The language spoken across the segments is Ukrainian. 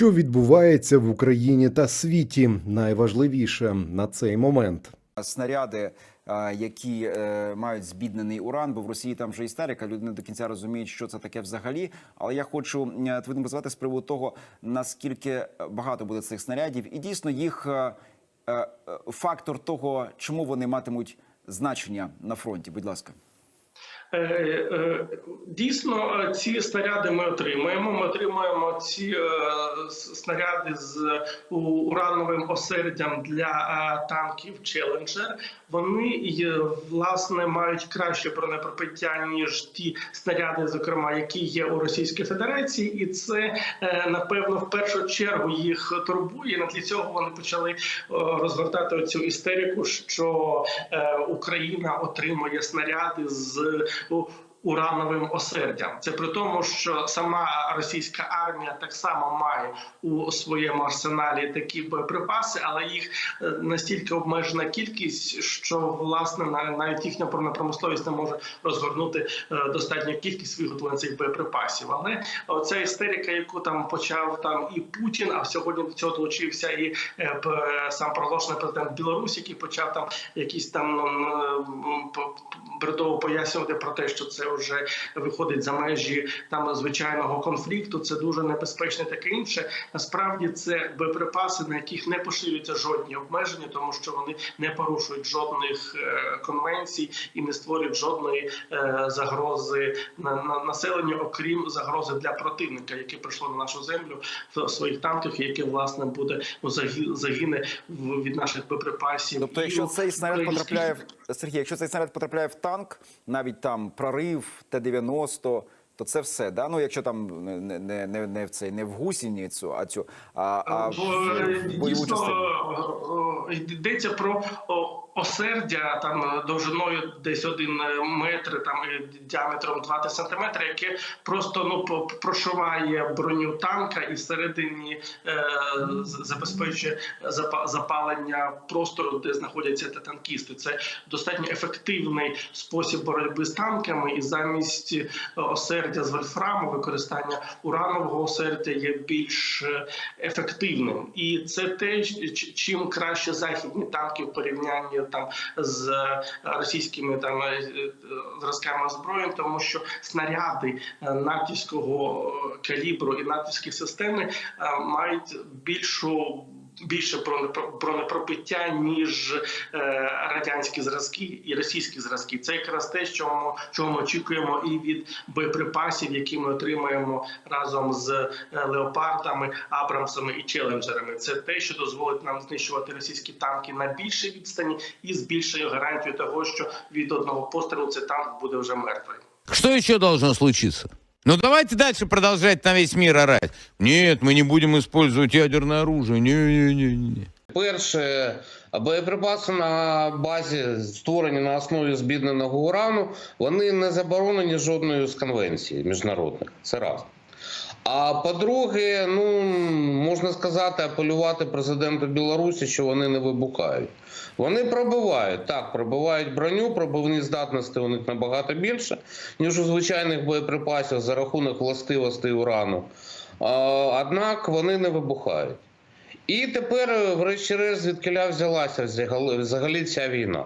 Що відбувається в Україні та світі, найважливіше на цей момент. снаряди, які е, мають збіднений уран, бо в Росії там вже істерика. Люди не до кінця розуміють, що це таке взагалі. Але я хочу е, твоїм розвивати з приводу того, наскільки багато буде цих снарядів, і дійсно їх е, е, фактор того, чому вони матимуть значення на фронті. Будь ласка. Е, е, Дійсно, е, ці снаряди ми отримаємо. Ми отримаємо ці снаряди з урановим осердям для танків Челенджер. Вони власне мають краще бронепропиття ніж ті снаряди, зокрема, які є у Російській Федерації, і це напевно в першу чергу їх турбує. На тлі цього вони почали розгортати цю істерику, що Україна отримує снаряди з у- урановим осердям. Це при тому, що сама російська армія так само має у своєму арсеналі такі боєприпаси, але їх е, настільки обмежена кількість, що власне на- навіть їхня промисловість не може розгорнути е, достатню кількість виготовлених цих боєприпасів. Але оця істерика, яку там почав там і Путін, а сьогодні до цього долучився і е, сам проголошений президент Білорусі, який почав там якісь там ну, бредово пояснювати про те, що це вже виходить за межі там звичайного конфлікту. Це дуже небезпечно, і таке інше. Насправді це боєприпаси, на яких не поширюються жодні обмеження, тому що вони не порушують жодних е, конвенцій і не створюють жодної е, загрози на, на населенню, окрім загрози для противника, яке прийшло на нашу землю в своїх танках, яке власне буде ну, загине від наших боєприпасів. Тобто, якщо цей снаряд потрапляє в Сергій, якщо цей снаряд потрапляє в танк, навіть там прорив Т-90, то це все, да? Ну, якщо там не, не, не, не в цей не в гусініцю, а цю а, а в, Бо, в бойову частину. е, е, йдеться про осердя там е, довжиною десь один метр, там діаметром 20 сантиметри, яке просто ну прошиває броню танка і всередині е, забезпечує запа- запалення простору, де знаходяться та- танкісти. Це достатньо ефективний спосіб боротьби з танками, і замість е, осердя з вольфраму використання уранового осердя є більш е, ефективним, і це те, чим краще західні танки в порівнянні там з е, російськими там е, е, зразками озброєнь, тому що снаряди натівського калібру і натівські системи мають більшу. Більше бронепро- бронепробиття ніж е, радянські зразки і російські зразки. Це якраз те, що ми, чого ми очікуємо і від боєприпасів, які ми отримаємо разом з е, леопардами, абрамсами і челенджерами. Це те, що дозволить нам знищувати російські танки на більшій відстані і збільшує гарантію того, що від одного пострілу цей танк буде вже мертвий. Что еще должно случиться? Ну давайте дальше продолжать на весь мир орать. Нет, мы не будем использовать ядерное оружие. Не-не-не. Перше, боєприпаси на базі створені на основі збідненого урану, вони не заборонені жодною з конвенцій міжнародних. Це раз. А по-друге, ну можна сказати, апелювати президенту Білорусі, що вони не вибухають. Вони пробивають так, пробивають броню, пробивні здатності у них набагато більше, ніж у звичайних боєприпасів за рахунок властивостей урану. Однак вони не вибухають. І тепер, врешті-решт, звідкиля взялася взагалі ця війна.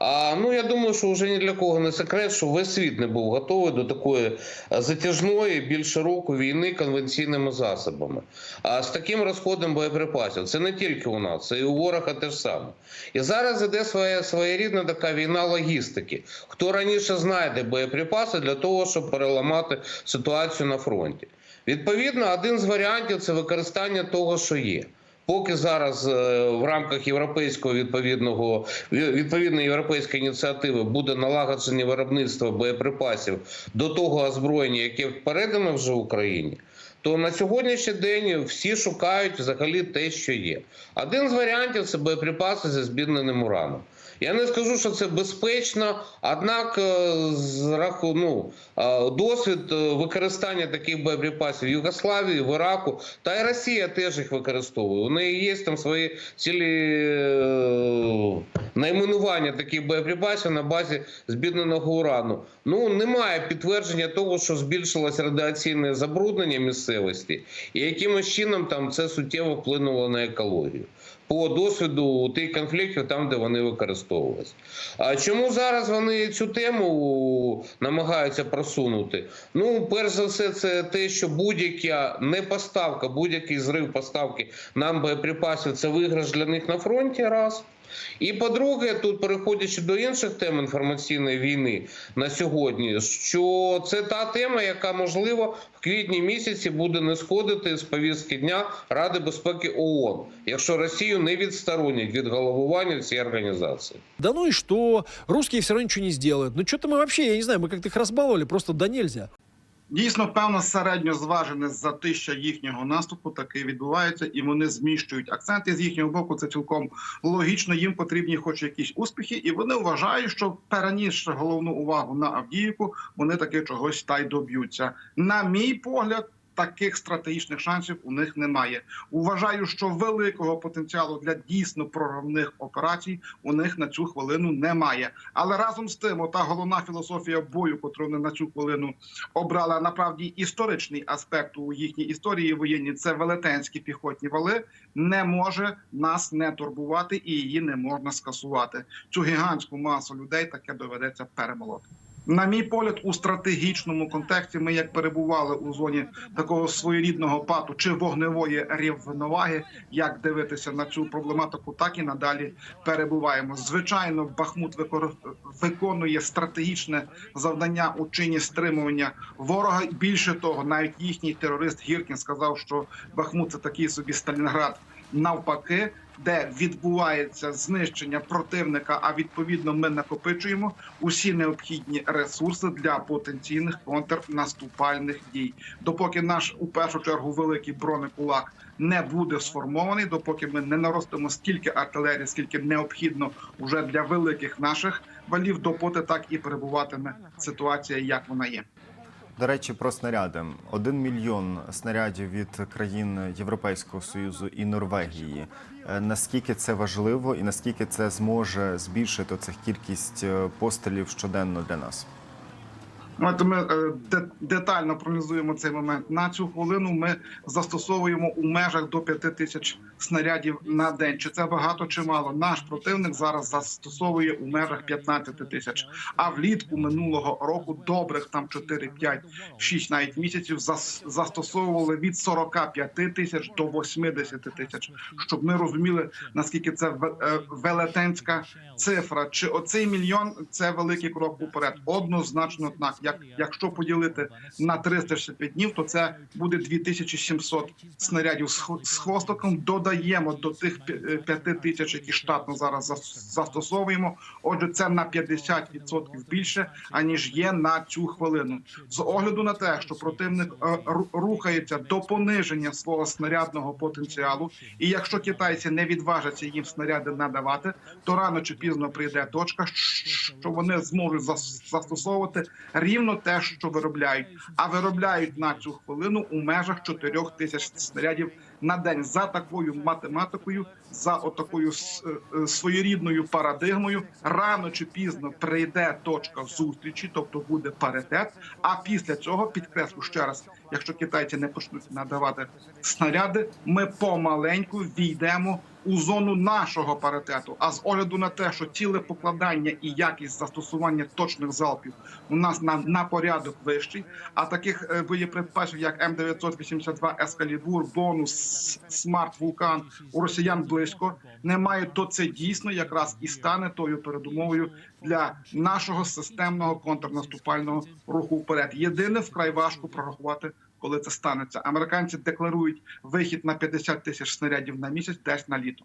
А ну я думаю, що вже ні для кого не секрет, що весь світ не був готовий до такої е, затяжної більше року війни конвенційними засобами. А з таким розходом боєприпасів це не тільки у нас, це і у ворога те ж саме. І зараз іде своя своєрідна така війна логістики. Хто раніше знайде боєприпаси для того, щоб переламати ситуацію на фронті. Відповідно, один з варіантів це використання того, що є. Поки зараз е, в рамках європейського відповідного відповідної європейської ініціативи буде налагодження виробництва боєприпасів до того озброєння, яке передано вже Україні, то на сьогоднішній день всі шукають взагалі те, що є. Один з варіантів це боєприпаси зі збідненим ураном. Я не скажу, що це безпечно, однак е, з раху, ну, е, досвід е, використання таких боєприпасів в Югославії, в Іраку та й Росія теж їх використовує. У неї є там свої цілі найменування таких боєприпасів на базі збідненого урану. Ну немає підтвердження того, що збільшилось радіаційне забруднення місцевості, і якимось чином там це суттєво вплинуло на екологію. По досвіду тих конфліктів там, де вони використовувалися. А чому зараз вони цю тему намагаються просунути? Ну, перш за все, це те, що будь-яка непоставка, будь-який зрив поставки нам боєприпасів це виграш для них на фронті. Раз. І по-друге, тут переходячи до інших тем інформаційної війни на сьогодні, що це та тема, яка можливо в квітні місяці буде не сходити з повістки дня Ради безпеки ООН, якщо Росію не відсторонять від головування цієї організації. Да ну и что? Русские все равно ничего не сделают. Ну что-то мы вообще, я не знаю, мы как-то их просто да нельзя. Дійсно, певно, середньо зважене затища їхнього наступу таки відбувається, і вони зміщують акценти з їхнього боку. Це цілком логічно. Їм потрібні, хоч якісь успіхи, і вони вважають, що перенісши головну увагу на Авдіївку, вони таки чогось та й доб'ються. На мій погляд. Таких стратегічних шансів у них немає. Вважаю, що великого потенціалу для дійсно проривних операцій у них на цю хвилину немає. Але разом з тим, ота головна філософія бою, котру вони на цю хвилину обрала направді історичний аспект у їхній історії воєнній. Це велетенські піхотні вали не може нас не турбувати, і її не можна скасувати. Цю гігантську масу людей таке доведеться перемолоти. На мій погляд, у стратегічному контексті ми як перебували у зоні такого своєрідного пату чи вогневої рівноваги, як дивитися на цю проблематику, так і надалі перебуваємо. Звичайно, Бахмут виконує стратегічне завдання у чині стримування ворога. Більше того, навіть їхній терорист Гіркін сказав, що Бахмут це такий собі Сталінград. Навпаки, де відбувається знищення противника, а відповідно ми накопичуємо усі необхідні ресурси для потенційних контрнаступальних дій. Допоки наш у першу чергу великий бронекулак не буде сформований, допоки ми не наростимо стільки артилерії, скільки необхідно вже для великих наших валів, допоки так і перебуватиме ситуація, як вона є. До речі, про снаряди. Один мільйон снарядів від країн Європейського союзу і Норвегії. Е, Наскільки це важливо, і наскільки це зможе збільшити цих кількість е, пострілів щоденно для нас? От ми е, детально проаналізуємо цей момент. На цю хвилину ми застосовуємо у межах до 5 тисяч снарядів на день. Чи це багато чи мало? Наш противник зараз застосовує у межах 15 тисяч. А влітку минулого року добрих там 4, 5, 6 навіть місяців зас- застосовували від 45 тисяч до 80 тисяч. Щоб ми розуміли наскільки це е, велетенська цифра. Чи оцей мільйон це великий крок уперед? Однозначно так. Як якщо поділити на 365 днів, то це буде 2700 снарядів з хво- з хвостиком. Додаємо до тих 5 тисяч, які штатно зараз зас- застосовуємо. Отже, це на 50% більше аніж є на цю хвилину. З огляду на те, що противник е, рухається до пониження свого снарядного потенціалу, і якщо китайці не відважаться їм снаряди надавати, то рано чи пізно прийде точка, що вони зможуть зас- застосовувати рівно те, що виробляють, а виробляють на цю хвилину у межах 4 тисяч снарядів на день за такою математикою, за отакою е, своєрідною парадигмою. Рано чи пізно прийде точка зустрічі, тобто буде паритет. А після цього підкреслю ще раз, якщо китайці не почнуть надавати снаряди, ми помаленьку війдемо у зону нашого паритету. А з огляду на те, що ціле покладання і якість застосування точних залпів у нас на, на порядок вищий, а таких е, боєприпасів, як М982 Ескалібур, бонус, смарт вулкан у росіян близько немає, то це дійсно якраз і стане тою передумовою для нашого системного контрнаступального руху вперед. Єдине вкрай важко прорахувати. Коли це станеться, американці декларують вихід на 50 тисяч снарядів на місяць, десь на літо.